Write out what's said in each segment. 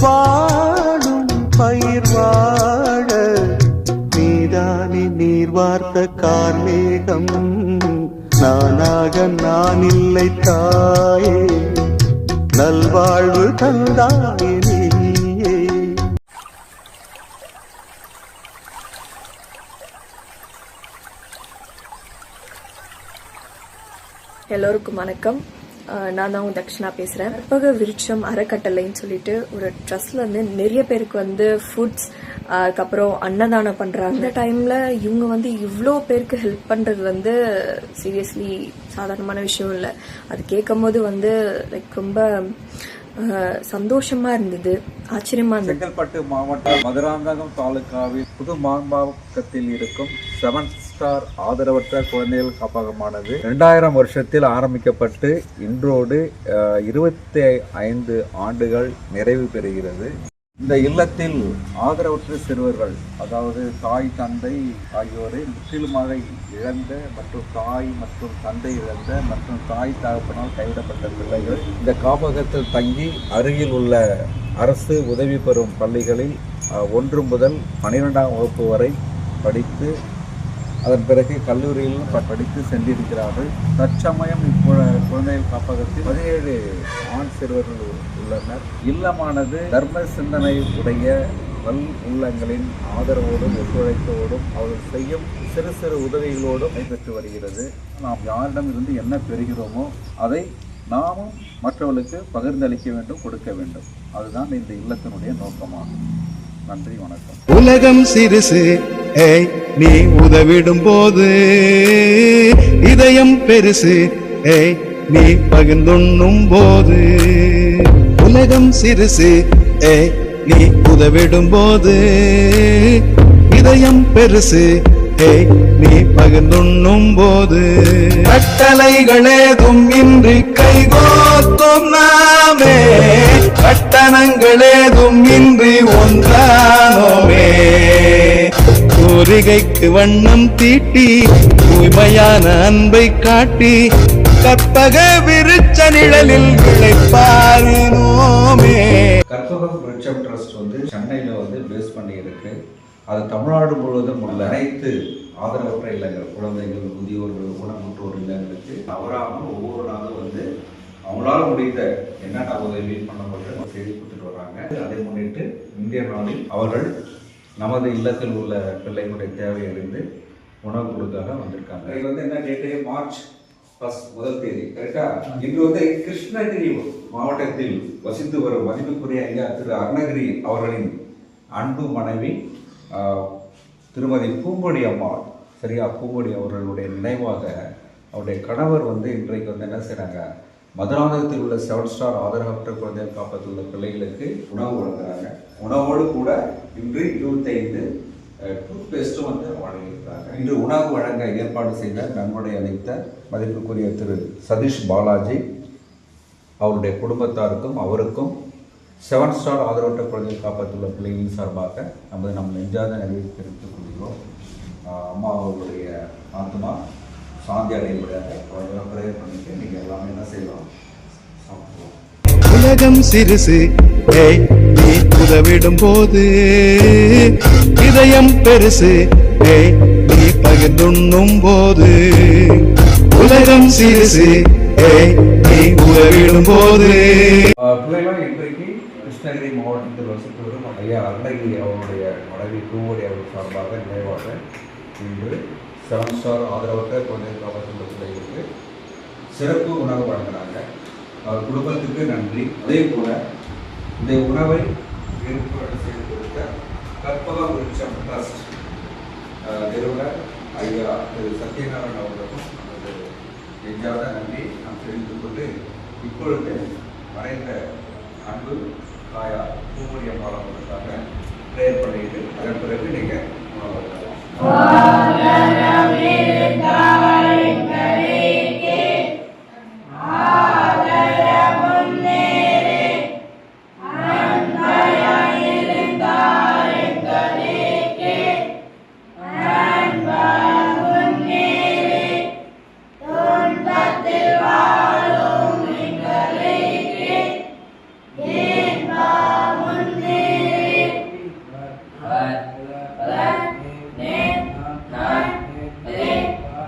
வாழும் பயிர் வாழ. நீதானே நீர் வார்த்த கார்மேகம். நானாக நான் இல்லை தாயே. நல்வாழ்வு தந்தாயே எல்லோருக்கும் வணக்கம். நான் தான் உங்க தக்ஷனா பேசுறேன். கற்பக விருட்சம் அறக்கட்டளைன்னு சொல்லிட்டு ஒரு ட்ரஸ்ட்ல இருந்து நிறைய பேருக்கு வந்து ஃபுட்ஸ் அதுக்கப்புறம் அன்னதானம் பண்றாங்க. அந்த டைம்ல இவங்க வந்து இவ்வளோ பேருக்கு ஹெல்ப் பண்றது வந்து சீரியஸ்லி சாதாரணமான விஷயம் இல்லை. அது கேட்கும் போது வந்து லைக் ரொம்ப சந்தோஷமா இருந்தது. ஆச்சரியமா இருந்தது. செங்கல்பட்டு மாவட்டம் மதுராந்தகம் தாலுகாவில் புது மாம்பாக்கத்தில் இருக்கும் செவன் ஸ்டார் ஆதரவற்ற குழந்தைகள் காப்பகமானது. ரெண்டாயிரம் வருஷத்தில் ஆரம்பிக்கப்பட்டு இன்றோடு இருபத்தி ஐந்து ஆண்டுகள் நிறைவு பெறுகிறது. இந்த இல்லத்தில் ஆதரவற்ற சிறுவர்கள் அதாவது தாய் தந்தை ஆகியோரை முற்றிலுமாக இழந்த மற்றும் தாய் மற்றும் தந்தை இழந்த மற்றும் தாய் தகப்பனால் கைவிடப்பட்ட பிள்ளைகள் இந்த காப்பகத்தில் தங்கி அருகில் உள்ள அரசு உதவி பெறும் பள்ளிகளில் ஒன்று முதல் பன்னிரெண்டாம் வகுப்பு வரை படித்து அதன் பிறகு கல்லூரியிலும் படித்து சென்றிருக்கிறார்கள். தற்சமயம் இப்போ குழந்தைகள் காப்பகத்தில் பதினேழு ஆண் சிறுவர்கள் உள்ளனர். இல்லமானது தர்ம சிந்தனை உடைய வல் உள்ளங்களின் ஆதரவோடும் ஒத்துழைப்போடும் அவர்கள் செய்யும் சிறு சிறு உதவிகளோடும் நடைபெற்று வருகிறது. நாம் யாரிடமிருந்து என்ன பெறுகிறோமோ அதை நாமும் மற்றவர்களுக்கு பகிர்ந்தளிக்க வேண்டும் கொடுக்க வேண்டும். அதுதான் இந்த இல்லத்தினுடைய நோக்கமாகும். நன்றி வணக்கம். உலகம் சிறுசு ஏய் நீ உதவிடும் போது இதயம் பெருசு. ஏய் நீ பகிர்ந்துண்ணும் போது உலகம் சிறுசு. ஏய் நீ உதவிடும் போது இதயம் பெருசு. ஏய் நீ பகிர்ந்துண்ணும் போது கட்டளைகளேதும் இன்றி கைகோத்தும் நாமே. கட்டணங்களேதும் இன்றி ஒன்றானோமே. கோரிகைக்கு வண்ணம் தீட்டி தூய்மையான அன்பை காட்டி கற்பக விருச்ச நிழலில் விளைப்பாரினோமே கற்பகம் விருட்சம் ட்ரஸ்ட் வந்து சென்னையில் வந்து பேஸ் பண்ணி இருக்கு. அது தமிழ்நாடு முழுவதும் உள்ள அனைத்து ஆதரவற்ற இல்லங்கள் குழந்தைகள் முதியோர்கள் ஊனமுற்றோர் இல்லங்களுக்கு தவறாமல் ஒவ்வொரு நாளும் வந்து அவங்களால முடிந்த என்னென்ன உதவி பண்ண முடியும் செய்தி கொடுத்துட்டு வர்றாங்க அதை முன்னிட்டு இந்திய நாளில் அவர்கள் நமது இல்லத்தில் உள்ள பிள்ளைகளுடைய தேவை அறிந்து உணவு கொடுக்காக வந்திருக்காங்க. இது வந்து என்ன டேட்டு மார்ச் ஃபர்ஸ்ட் முதல் தேதி கரெக்டா இன்று வந்து கிருஷ்ணகிரி மாவட்டத்தில் வசித்து வரும் மதிப்புக்குரிய ஐயா திரு அருணகிரி அவர்களின் அன்பு மனைவி திருமதி பூங்கொடி அம்மாள் சரியா? பூங்கொடி அவர்களுடைய நினைவாக அவருடைய கணவர் வந்து இன்றைக்கு வந்து என்ன செய்றாங்க? மதுராந்தகத்தில் உள்ள செவன் ஸ்டார் ஆதரவற்ற குழந்தையை காப்பத்தில் உள்ள பிள்ளைகளுக்கு உணவு வழங்குறாங்க. உணவோடு கூட இன்று இருபத்தைந்து டூத் பேஸ்ட்டும் வந்து வழங்கியிருக்கிறாங்க இன்று உணவு வழங்க ஏற்பாடு செய்த நன்கொடை அளித்த மதிப்புக்குரிய திரு சதீஷ் பாலாஜி அவருடைய குடும்பத்தாருக்கும் அவருக்கும் செவன் ஸ்டார் ஆதரவற்ற குழந்தைகள் காப்பாற்றுள்ள பிள்ளைகளின் சார்பாக நமது நம் நெஞ்சாத நிறைவு தெரிவித்துக் கொள்கிறோம். அம்மா அவர்களுடைய ஆத்மா சாந்தி அடையும்படியாக ப்ரேயர் பண்ணிட்டு நீங்கள் எல்லாமே என்ன செய்யலாம்? சாப்பிடுவோம். உலகம் சிறுசு. நீ உதவிடும் போது இதயம் பெருசு. நீ பகிர்ந்துண்ணும் போது உலகம் சிறுசு. நீ உதவிடும் போது. இன்றைக்கு கிருஷ்ணகிரி மாவட்டத்தில் வசித்து வரும் ஐயா அருணகிரி அவருடைய மனைவி பூவோடி அவர்கள் சார்பாக நினைவாக இன்று செவன் ஸ்டார் ஆதரவற்ற குழந்தை காப்பற்றுள்ள பிள்ளைகளுக்கு சிறப்பு உணவு வழங்கினாங்க அவர் குடும்பத்துக்கு நன்றி. அதே போல இந்த உணவை ஏற்பாடு செய்து கொடுத்த கற்பகம் விருட்சம் ட்ரஸ்ட் நிறுவனர் ஐயா திரு சத்யநாராயண் அவர்களுக்கும் நெஞ்சாத நன்றி. நாம் தெரிந்து கொண்டு இப்பொழுது மறைந்த அன்பு தாயா பூமொழி அம்மாள் அவர்களுக்காக ப்ரேயர் பண்ணிட்டு அதன் பிறகு நீங்கள் உணவு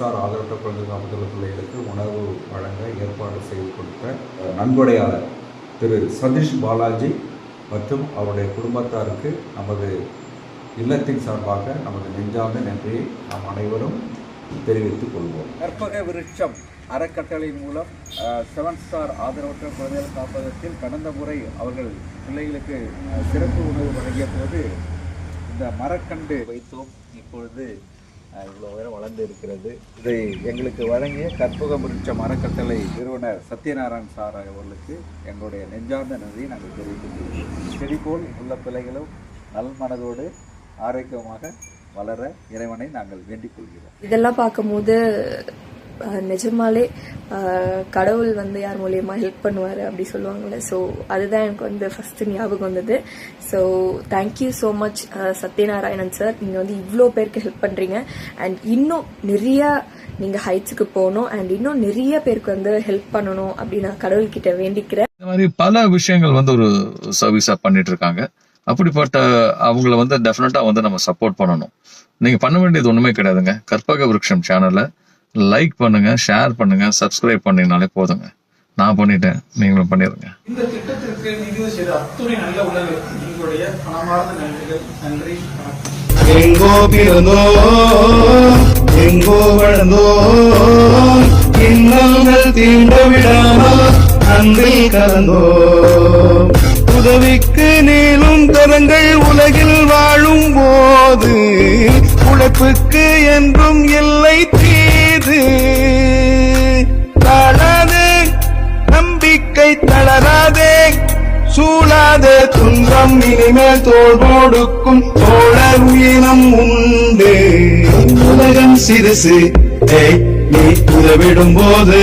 செவன் ஆதரவற்ற குழந்தை காப்பத்துள்ள பிள்ளைகளுக்கு உணவு வழங்க ஏற்பாடு செய்து கொடுத்த நன்கொடையாளர் திரு சதீஷ் பாலாஜி மற்றும் அவருடைய குடும்பத்தாருக்கு நமது இல்லத்தின் சார்பாக நமது நெஞ்சார்ந்த நன்றியை நாம் அனைவரும் தெரிவித்துக் கொள்வோம். கற்பக விருட்சம் அறக்கட்டளை மூலம் செவன் ஸ்டார் ஆதரவற்ற குழந்தைகள் காப்பகத்தில் கடந்த முறை அவர்கள் பிள்ளைகளுக்கு சிறப்பு உணவு வழங்கிய போது இந்த மரக்கண்டு வைத்தோம். இப்பொழுது இவ்வளோ இவ்வளவு உயரம் வளர்ந்து இருக்கிறது. இதை எங்களுக்கு வழங்கிய கற்பக முடிச்ச மரக்கட்டளை நிறுவனர் சத்யநாராயண் சார் அவர்களுக்கு எங்களுடைய நெஞ்சார்ந்த நன்றியை நாங்கள் தெரிவித்துக் செடி போல் உள்ள பிள்ளைகளும் நல் மனதோடு ஆரோக்கியமாக வளர இறைவனை நாங்கள் வேண்டிக் கொள்கிறோம். இதெல்லாம் பார்க்கும்போது நிஜமாலே கடவுள் வந்து யார் மூலியமா ஹெல்ப் பண்ணுவார் அப்படி சொல்லுவாங்கல்ல ஸோ அதுதான் எனக்கு வந்து ஃபஸ்ட்டு ஞாபகம் வந்தது. So thank you so much Sathyanarayanan sir நீங்கள் வந்து இவ்வளோ பேருக்கு ஹெல்ப் பண்ணுறீங்க அண்ட் இன்னும் நிறையா நீங்கள் ஹைட்ஸுக்கு போகணும். அண்ட் இன்னும் நிறைய பேருக்கு வந்து ஹெல்ப் பண்ணணும் அப்படின்னு நான் கடவுள்கிட்ட வேண்டிக்கிறேன். இந்த மாதிரி பல விஷயங்கள் வந்து ஒரு சர்வீஸாக பண்ணிட்டு இருக்காங்க அப்படிப்பட்ட அவங்கள வந்து டெஃபினட்டாக வந்து நம்ம சப்போர்ட் பண்ணணும். நீங்க பண்ண வேண்டியது ஒன்றுமே கிடையாதுங்க. கற்பக விருட்சம் சேனலை லைக் பண்ணுங்க ஷேர் பண்ணுங்க சப்ஸ்கிரைப் பண்ணீங்கனாலே போதுங்க. நான் பண்ணிட்டேன். நீங்களும் பண்ணிருங்க. இந்த திட்டத்திற்கு நிதி செய்த அத்துணை நல்ல உள்ளங்களுக்கு எங்களுடைய மனமார்ந்த நன்றிகள். நன்றி எங்கோ பிறந்தோம் எங்கோ இன்னல்கள் தீண்ட விடாமல் அன்பில் கலந்தோம் உதவிக்கு நீளும் கரங்கள் உலகில் வாழும் போது உழைப்புக்கு என்றும் எல்லை தீது நம்பிக்கை தளராதே. சூழாதே துன்பம் இனிமேல் தோல் கொடுக்கும் தோழர் உயிரம் உண்டு. உலகம் சிறுசு நீ உதவிடும் போது